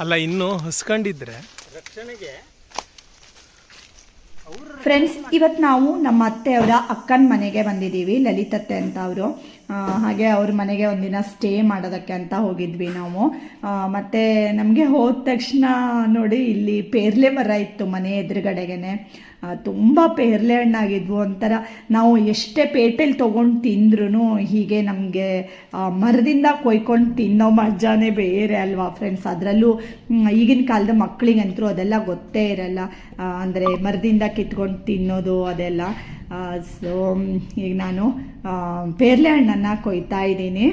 ಅಲ್ಲ ಇನ್ನು ಹಸ್ಕೊಂಡಿದ್ರೆ ರಕ್ಷಣೆಗೆ ಫ್ರೆಂಡ್ಸ್ ಇವತ್ತು ನಾವು ನಮ್ಮ ಅತ್ತೆಯವರ ಅಕ್ಕನ ಮನೆಗೆ ಬಂದಿದ್ದೀವಿ ಲಲಿತತ್ತೆ ಅಂತ ಅವರು. ಹಾಗೆ ಅವ್ರ ಮನೆಗೆ ಒಂದಿನ ಸ್ಟೇ ಮಾಡೋದಕ್ಕೆ ಅಂತ ಹೋಗಿದ್ವಿ ನಾವು. ಮತ್ತು ನಮಗೆ ಹೋದ ತಕ್ಷಣ ನೋಡಿ ಇಲ್ಲಿ ಪೇರ್ಲೆ ಮರ ಇತ್ತು ಮನೆ ಎದುರುಗಡೆಗೇನೆ. ತುಂಬ ಪೇರ್ಲೆ ಹಣ್ಣಾಗಿದ್ವು. ಒಂಥರ ನಾವು ಎಷ್ಟೇ ಪೇಟೆಲಿ ತೊಗೊಂಡು ತಿಂದ್ರೂ ಹೀಗೆ ನಮಗೆ ಮರದಿಂದ ಕೊಯ್ಕೊಂಡು ತಿನ್ನೋ ಮಜಾನೇ ಬೇರೆ ಅಲ್ವಾ ಫ್ರೆಂಡ್ಸ್ ಅದರಲ್ಲೂ ಈಗಿನ ಕಾಲದ ಮಕ್ಕಳಿಗಂತೂ ಅದೆಲ್ಲ ಗೊತ್ತೇ ಇರಲ್ಲ. ಅಂದರೆ ಮರದಿಂದ ಕಿತ್ಕೊಂಡು ತಿನ್ನೋದು ಅದೆಲ್ಲ. ಸೊ ಈಗ ನಾನು ಪೇರ್ಲೆ ಹಣ್ಣನ್ನು ಕೊಯ್ತಾ ಇದ್ದೀನಿ.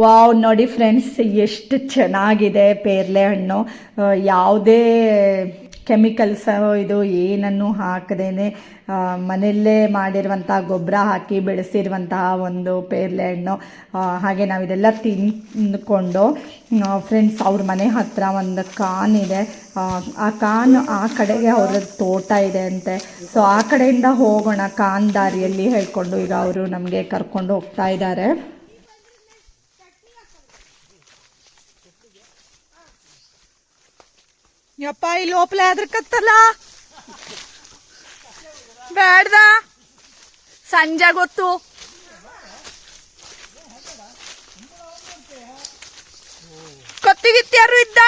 ವಾವ್, ನೋಡಿ ಫ್ರೆಂಡ್ಸ್ ಎಷ್ಟು ಚೆನ್ನಾಗಿದೆ ಪೇರ್ಲೆ ಹಣ್ಣು. ಯಾವುದೇ ಕೆಮಿಕಲ್ಸ್ ಇದು ಏನನ್ನು ಹಾಕದೇನೆ ಮನೆಯಲ್ಲೇ ಮಾಡಿರುವಂಥ ಗೊಬ್ಬರ ಹಾಕಿ ಬೆಳೆಸಿರುವಂತಹ ಒಂದು ಪೇರ್ಲೆ ಹಣ್ಣು. ಹಾಗೆ ನಾವು ಇದೆಲ್ಲ ತಿಂದ್ಕೊಂಡು ಫ್ರೆಂಡ್ಸ್ ಅವ್ರ ಮನೆ ಹತ್ರ ಒಂದು ಕಾನ್ ಇದೆ. ಆ ಕಾನ್ ಆ ಕಡೆಗೆ ಅವರ ತೋಟ ಇದೆ ಅಂತೆ. ಸೊ ಆ ಕಡೆಯಿಂದ ಹೋಗೋಣ ಕಾನ್ ದಾರಿಯಲ್ಲಿ ಹೇಳ್ಕೊಂಡು ಈಗ ಅವರು ನಮಗೆ ಕರ್ಕೊಂಡು ಹೋಗ್ತಾ ಇದ್ದಾರೆ. ಯಪ್ಪ ಈ ಲೋಪಲೆ ಅದ್ರಕತ್ತಲ್ಲ ಬೇಡ್ದ ಸಂಜೆ ಗೊತ್ತು. ಕೊತ್ತಿಗಿತ್ಯಾರು ಇದ್ದ?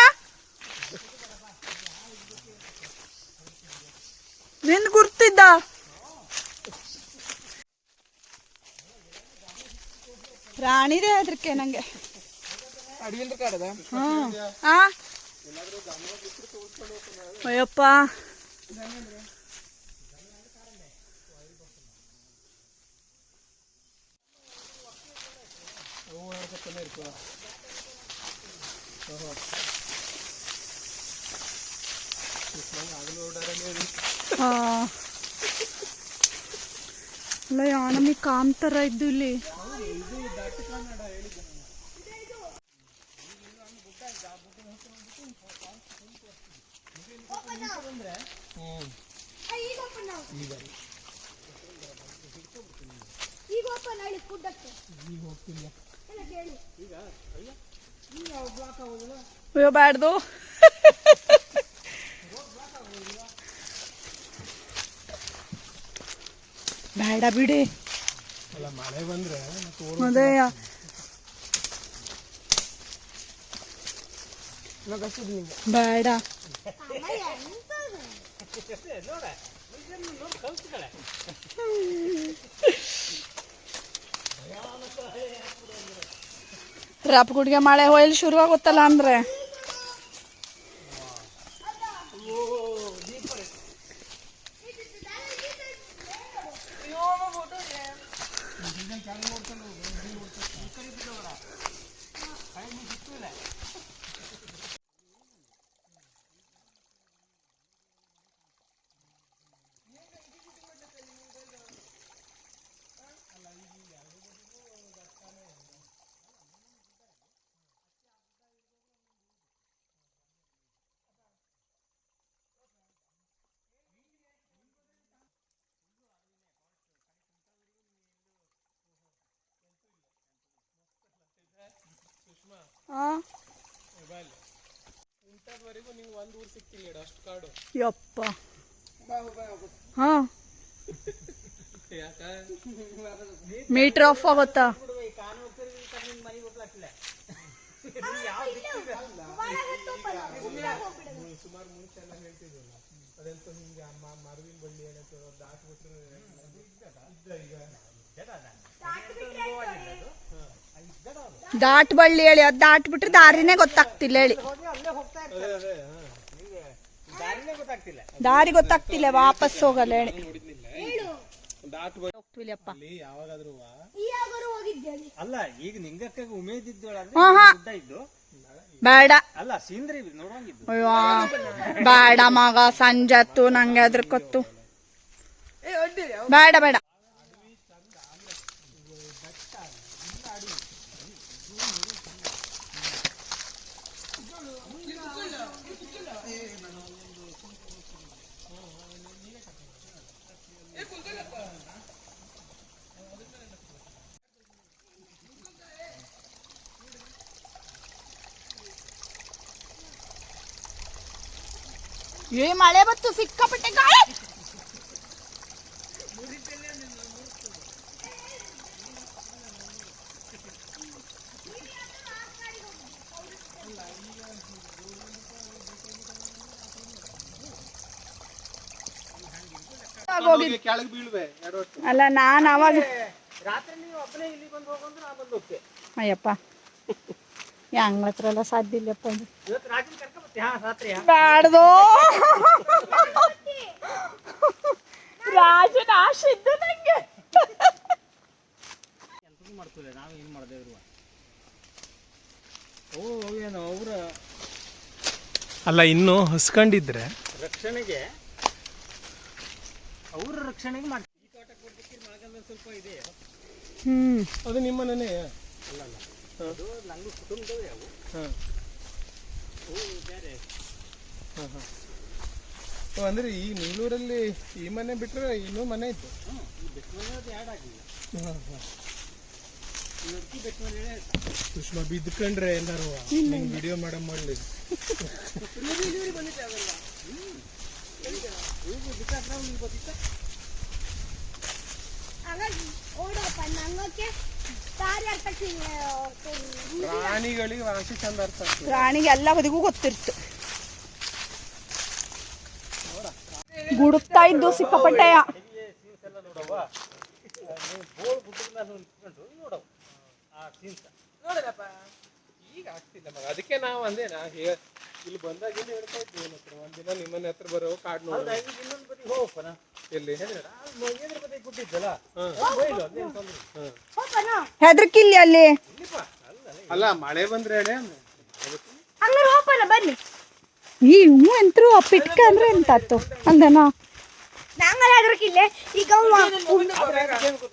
ನಿಂದ ಗುರ್ತಿದ್ದ? ಪ್ರಾಣಿದೆ ಅದಕ್ಕೆ ನಂಗೆ. ಹಾ ಆ? ಅಯ್ಯಪ್ಪ. ಅಲ್ಲ ನಮಗೆ ಕಾಮ್ ತರ ಇದ್ದು ಇಲ್ಲಿ ಈಗ ಓಪನ್ ನಾವು ಈಗ. ಓಪನ್ ಹೇಳಿ ಕುಡ್ಡಕ್ಕೆ ಎಲ್ಲ ಕೇಳಿ. ಅಯ್ಯೋ. ಬ್ಯಾಡ್ದು. ಬೇಡ ಬಿಡಿ. ಅಲ್ಲ ಮಳೆ ಬಂದ್ರೆ ಅದೇಯ ಬೇಡ ರಾಪ್ ಗುಡ್ಗೆ ಮಳೆ ಹೋಯ್ಲಿ ಶುರು ಆಗುತ್ತಲ್ಲ ಅಂದ್ರೆ ಆ ಇಂಥದ್ವರೆಗೂ ನೀವು ಒಂದು ಊರು ಸಿಕ್ಕಿಲ್ಲ ಇಡು, ಅಷ್ಟು ಕಾಡು. ಯಪ್ಪ. ಹಾ. ಮೀಟರ್ ಆಫ್ ಆಗುತ್ತಾ? ಸುಮಾರು ಮುಂಚೆ ಎಲ್ಲ ಹೇಳ್ತಿದ್ವಲ್ಲ. ಅದೆಂತ ಹಿಂಗೆ ಅಮ್ಮ ಮರವಿನ ಬಳ್ಳಿ ಏನಂತ ದಾಟ್ಬಿಟ್ರೆ. ದಾಟ್ ಬಳ್ಳಿ ಹೇಳಿ ಅದು ದಾಟ್ ಬಿಟ್ರೆ ದಾರಿನೇ ಗೊತ್ತಾಗ್ತಿಲ್ಲ ಹೇಳಿ. ದಾರಿ ಗೊತ್ತಾಗ್ತಿಲ್ಲ ವಾಪಸ್ ಹೋಗಲ್ಲ ಹೇಳಿ. ಅಲ್ಲಿ ಈಗ ನಿಂಗಕ್ಕ ಉಮೇದ್ ಇದ್ದು. ಬೇಡ. ಅಲ್ಲ ಅಯ್ಯೋ ಬೇಡ ಮಗ ಸಂಜತ್ತು ನಂಗೆ ಅದ್ರ ಕೊತ್ತು. ಬೇಡ ಬೇಡ. ಏ ಮಳೆ ಬತ್ತು ಸಿಕ್ಕಾಪಟ್ಟೆ ಗಾಳಿ. ಅಲ್ಲ ನಾನು ಅವಾಗ ರಾತ್ರಿ ನೀವು ಒಬ್ಬನೇ ಇಲ್ಲಿ ಬಂದು ಹೋಗಂದ್ರೆ ನಾ ಬಂದು ಹೋಗ್ತೆ ಅಯ್ಯಪ್ಪ. ಹೆಂಗ್ ಹತ್ರ ಎಲ್ಲ ಸಾಧ್ಯ ಇಲ್ಲಪ್ಪ ಬ್ಯಾಡ್ದು ರಾಜನ ಆಶೆ ಇದ್ದು ನಂಗೆ ಮಾಡ್ತೀವಿ ನಾವು ಏನು ಮಾಡ್ದೇವ್ರು ಓ ಏನು ಅವ್ರ ಅಲ್ಲ ಇನ್ನು ಹಸ್ಕೊಂಡಿದ್ರೆ? ರಕ್ಷಣೆಗೆ ಅವ್ರ ರಕ್ಷಣೆಗೆ ಮಾಡ್ತೀವಿ. ಈ ತೋಟಕ್ಕೆ ಸ್ವಲ್ಪ ಇದೆ. ಹ್ಮ್. ಅದು ನಿಮ್ಮನೇ ಅದು ನಂಗೂ ಕುಟುಂಬದವೇ ಅವು ಹಾಂ. ಅವು ಬೇರೆ. ಹಾಂ ಹಾಂ. ಅಂದ್ರೆ ಈ ನೀಲೂರಲ್ಲಿ ಈ ಮನೆ ಬಿಟ್ಟರೆ ಇನ್ನೂ ಮನೆ ಇತ್ತು? ಹ್ಞೂ ಈ ಆಗಿಲ್ಲ. ಹಾಂ ಸುಷ್ಮಾ ಬಿದ್ಕೊಂಡ್ರೆ ಎಲ್ಲಾರು ವಿಡಿಯೋ ಮಾಡಮ್ ಮಾಡ್ಲಿ ಹಾಗಾಗಿ ಓಡಪ್ಪ ನಂಗೋಕೆ ಪ್ರಾಣಿಗಳಿಗೆ ವಾಸಿ ಚಂದ ಅರ್ಥ ಪ್ರಾಣಿಗೆ ಎಲ್ಲ ಬದಿಗೂ ಗೊತ್ತಿರ್ತು ಗುಡುಕ್ತಾ ಇದ್ದು ಸಿಕ್ಕಾಪಟ್ಟೆಯ. ಅದಕ್ಕೆ ನಾವು ಅಂದೆ ನಾ ಇಲ್ಲಿ ಬಂದಾಗ ಹೇಳ್ತಾ ಇದ್ವಿ ಹತ್ರ ಒಂದಿನ ನಿಮ್ಮನೆ ಹತ್ರ ಬರೋ ಕಾಡ್ ನೋಡಿ ಎಲ್ಲಿ ಹೆದರ್ಕಿಲ್ಲಿ ಅಲ್ಲಿ ಅಲ್ಲ ಅಲ್ಲ ಮಳೆ ಬಂದ್ರೆ ಹಂಗಾರೆ ಹೋಪನ ಬನ್ನಿ ಈ ಹೂ ಆ ಪಿಟ್ಕ ಅಂದ್ರೆ ಎಂತಾತು ಅಂದನ ನಂಗಲ್ಲ ಹೆದರ್ಕಿಲ್ಲ ಈಗ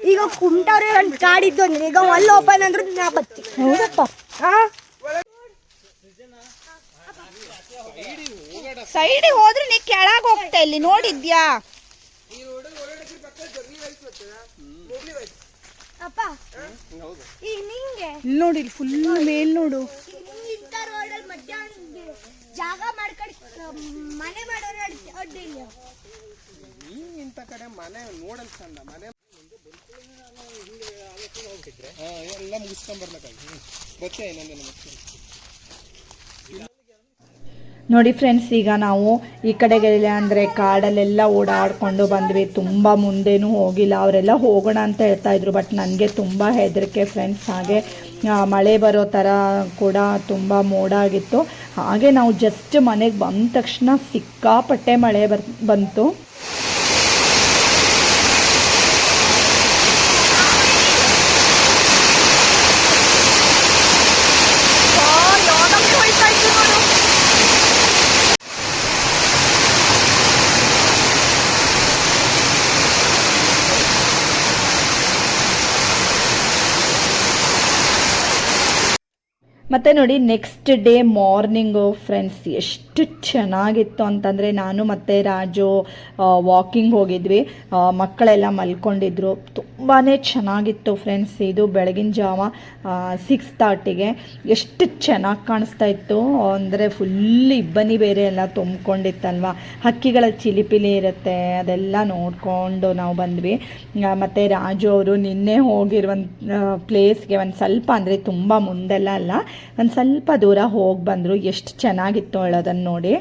ಈಗ ಕುಂಟವ್ರೆ ಒಂದು ಕಾಡಿದ್ದು ಅಂದ್ರೆ ಈಗ ಅಲ್ಲಿ ಓಪನ್ ಅಂದ್ರೆ ನಾ ಬತ್ತಿ ಹೌದಪ್ಪ ಹಾ ಸೈಡಿಗೆ ಹೋದ್ರೆ ನೀ ಕೆಳಗೆ ಹೋಗ್ತಾ ಇಲ್ಲಿ ನೋಡಿದ್ಯಾ ಅಪ್ಪ ಈಗ ನಿಂಗೆ? ಇಲ್ಲಿ ನೋಡಿ ಇಲ್ಲಿ ಫುಲ್ ಮೇಲ್ ನೋಡು. ಇಂಥ ರೋಡಲ್ಲಿ ಮಧ್ಯಾಹ್ನ ಜಾಗ ಮಾಡ್ಕೊಂಡು ಮನೆ ಮಾಡೋರು ಅಡ್- ಅಡ್ಡಿಲ್ಲ ನೀನ್ ಇಂಥ ಕಡೆ ಮನೆ ನೋಡಲ್ ಚಂದ ಮನೆ ಎಲ್ಲ ಮುಗಿಸ್ಕೊಂಡ್ ಬರ್ಬೇಕಾಗಿ. ಗೊತ್ತೇ ಇನ್ನೊಂದಿನ ಮತ್ತೆ ನೋಡಿ ಫ್ರೆಂಡ್ಸ್ ಈಗ ನಾವು ಈ ಕಡೆಗೆಲ್ಲ ಅಂದರೆ ಕಾಡಲ್ಲೆಲ್ಲ ಓಡಾಡ್ಕೊಂಡು ಬಂದ್ವಿ. ತುಂಬ ಮುಂದೇನೂ ಹೋಗಿಲ್ಲ. ಅವರೆಲ್ಲ ಹೋಗೋಣ ಅಂತ ಹೇಳ್ತಾ ಇದ್ರು ಬಟ್ ನನಗೆ ತುಂಬ ಹೆದರಿಕೆ ಫ್ರೆಂಡ್ಸ್ ಹಾಗೆ ಮಳೆ ಬರೋ ಥರ ಕೂಡ ತುಂಬ ಮೋಡ ಆಗಿತ್ತು. ಹಾಗೆ ನಾವು ಜಸ್ಟ್ ಮನೆಗೆ ಬಂದ ತಕ್ಷಣ ಸಿಕ್ಕಾಪಟ್ಟೆ ಮಳೆ ಬರ್, ಬಂತು. ಮತ್ತು ನೋಡಿ ನೆಕ್ಸ್ಟ್ ಡೇ ಮಾರ್ನಿಂಗು ಫ್ರೆಂಡ್ಸ್ ಎಷ್ಟು ಚೆನ್ನಾಗಿತ್ತು ಅಂತಂದರೆ ನಾನು ಮತ್ತು ರಾಜು ವಾಕಿಂಗ್ ಹೋಗಿದ್ವಿ. ಮಕ್ಕಳೆಲ್ಲ ಮಲ್ಕೊಂಡಿದ್ರು. ತುಂಬಾ ಚೆನ್ನಾಗಿತ್ತು ಫ್ರೆಂಡ್ಸ್ ಇದು ಬೆಳಗಿನ ಜಾವ ಸಿಕ್ಸ್ ತರ್ಟಿಗೆ ಎಷ್ಟು ಚೆನ್ನಾಗಿ ಕಾಣಿಸ್ತಾ ಇತ್ತು. ಅಂದರೆ ಫುಲ್ ಇಬ್ಬನಿ ಬೇರೆ ಎಲ್ಲ ತುಂಬ್ಕೊಂಡಿತ್ತಲ್ವ. ಹಕ್ಕಿಗಳ ಚಿಲಿಪಿಲಿ ಇರುತ್ತೆ, ಅದೆಲ್ಲ ನೋಡಿಕೊಂಡು ನಾವು ಬಂದ್ವಿ. ಮತ್ತು ರಾಜು ಅವರು ನಿನ್ನೆ ಹೋಗಿರುವಂಥ ಪ್ಲೇಸ್ಗೆ ಒಂದು ಸ್ವಲ್ಪ ಅಂದರೆ ತುಂಬ ಮುಂದೆಲ್ಲ ಅಲ್ಲ, ಒಂದು ಸ್ವಲ್ಪ ದೂರ ಹೋಗಿ ಬಂದರು. ಎಷ್ಟು ಚೆನ್ನಾಗಿತ್ತು ಹೇಳೋದನ್ನು. ನೋಡಿ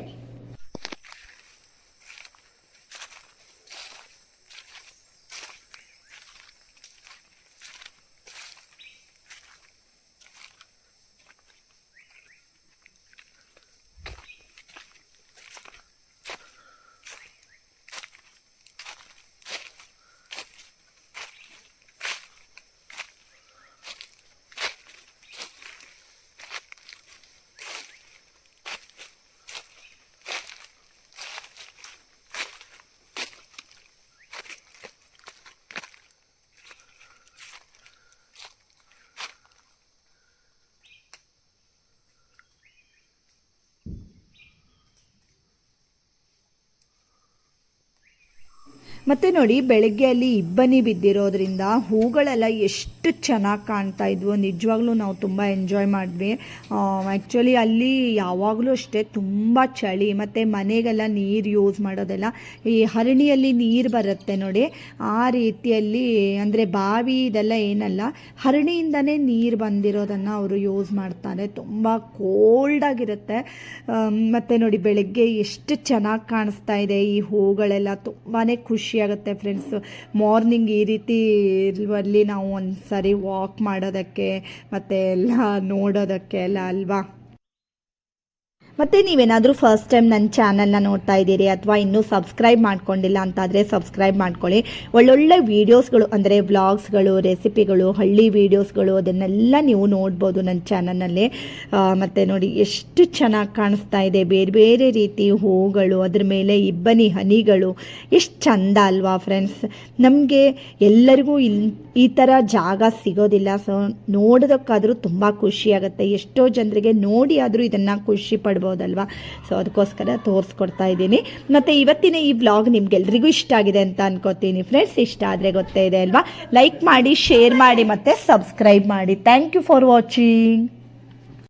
ಮತ್ತು ನೋಡಿ ಬೆಳಗ್ಗೆ ಅಲ್ಲಿ ಇಬ್ಬನಿ ಬಿದ್ದಿರೋದ್ರಿಂದ ಹೂಗಳೆಲ್ಲ ಎಷ್ಟು ಚೆನ್ನಾಗಿ ಕಾಣ್ತಾ ಇದ್ವು, ನಿಜವಾಗ್ಲೂ ನಾವು ತುಂಬ ಎಂಜಾಯ್ ಮಾಡಿದ್ವಿ. ಆ್ಯಕ್ಚುಲಿ ಅಲ್ಲಿ ಯಾವಾಗಲೂ ಅಷ್ಟೇ ತುಂಬ ಚಳಿ, ಮತ್ತು ಮನೆಗೆಲ್ಲ ನೀರು ಯೂಸ್ ಮಾಡೋದೆಲ್ಲ, ಈ ಹರಣಿಯಲ್ಲಿ ನೀರು ಬರುತ್ತೆ ನೋಡಿ. ಆ ರೀತಿಯಲ್ಲಿ, ಅಂದರೆ ಬಾವಿ ಇದೆಲ್ಲ ಏನಲ್ಲ, ಹರಣಿಯಿಂದನೇ ನೀರು ಬಂದಿರೋದನ್ನು ಅವರು ಯೂಸ್ ಮಾಡ್ತಾರೆ. ತುಂಬ ಕೋಲ್ಡಾಗಿರುತ್ತೆ ಮತ್ತು ನೋಡಿ ಬೆಳಗ್ಗೆ ಎಷ್ಟು ಚೆನ್ನಾಗಿ ಕಾಣಿಸ್ತಾ ಇದೆ ಈ ಹೂಗಳೆಲ್ಲ. ತುಂಬಾ ಖುಷಿಯಾಗುತ್ತೆ ಫ್ರೆಂಡ್ಸ್ ಮಾರ್ನಿಂಗ್ ಈ ರೀತಿ ಇರುವಲ್ಲಿ ನಾವು ಒಂದು ಸರಿ ವಾಕ್ ಮಾಡೋದಕ್ಕೆ ಮತ್ತು ಎಲ್ಲ ನೋಡೋದಕ್ಕೆ ಎಲ್ಲ ಅಲ್ವಾ? ಮತ್ತು ನೀವೇನಾದರೂ ಫಸ್ಟ್ ಟೈಮ್ ನನ್ನ ಚಾನಲ್ನ ನೋಡ್ತಾ ಇದ್ದೀರಿ ಅಥವಾ ಇನ್ನೂ ಸಬ್ಸ್ಕ್ರೈಬ್ ಮಾಡ್ಕೊಂಡಿಲ್ಲ ಅಂತಾದರೆ ಸಬ್ಸ್ಕ್ರೈಬ್ ಮಾಡ್ಕೊಳ್ಳಿ. ಒಳ್ಳೊಳ್ಳೆ ವೀಡಿಯೋಸ್ಗಳು ಅಂದರೆ ವ್ಲಾಗ್ಸ್ಗಳು ರೆಸಿಪಿಗಳು ಹಳ್ಳಿ ವೀಡಿಯೋಸ್ಗಳು ಅದನ್ನೆಲ್ಲ ನೀವು ನೋಡ್ಬೋದು ನನ್ನ ಚಾನಲ್ನಲ್ಲಿ ಮತ್ತು ನೋಡಿ ಎಷ್ಟು ಚೆನ್ನಾಗಿ ಕಾಣಿಸ್ತಾ ಇದೆ. ಬೇರೆ ಬೇರೆ ರೀತಿ ಹೂಗಳು, ಅದ್ರ ಮೇಲೆ ಇಬ್ಬನಿ ಹನಿಗಳು. ಎಷ್ಟು ಚಂದ ಅಲ್ವಾ ಫ್ರೆಂಡ್ಸ್ ನಮಗೆ ಎಲ್ಲರಿಗೂ ಈ ಥರ ಜಾಗ ಸಿಗೋದಿಲ್ಲ. ಸೊ ನೋಡೋದಕ್ಕಾದರೂ ತುಂಬ ಖುಷಿಯಾಗುತ್ತೆ ಎಷ್ಟೋ ಜನರಿಗೆ ನೋಡಿ ಆದರೂ ಇದನ್ನು ಖುಷಿ ಪಡ್ಬೋದಲ್ವಾ ಸೊ ಅದಕ್ಕೋಸ್ಕರ ತೋರಿಸ್ಕೊಡ್ತಾ ಇದ್ದೀನಿ. ಮತ್ತು ಇವತ್ತಿನ ಈ ವ್ಲಾಗ್ ನಿಮ್ಗೆಲ್ರಿಗೂ ಇಷ್ಟ ಆಗಿದೆ ಅಂತ ಅನ್ಕೋತೀನಿ ಫ್ರೆಂಡ್ಸ್ ಇಷ್ಟ ಆದರೆ ಗೊತ್ತೇ ಇದೆ ಅಲ್ವಾ? ಲೈಕ್ ಮಾಡಿ ಶೇರ್ ಮಾಡಿ ಮತ್ತು ಸಬ್ಸ್ಕ್ರೈಬ್ ಮಾಡಿ. Thank you for watching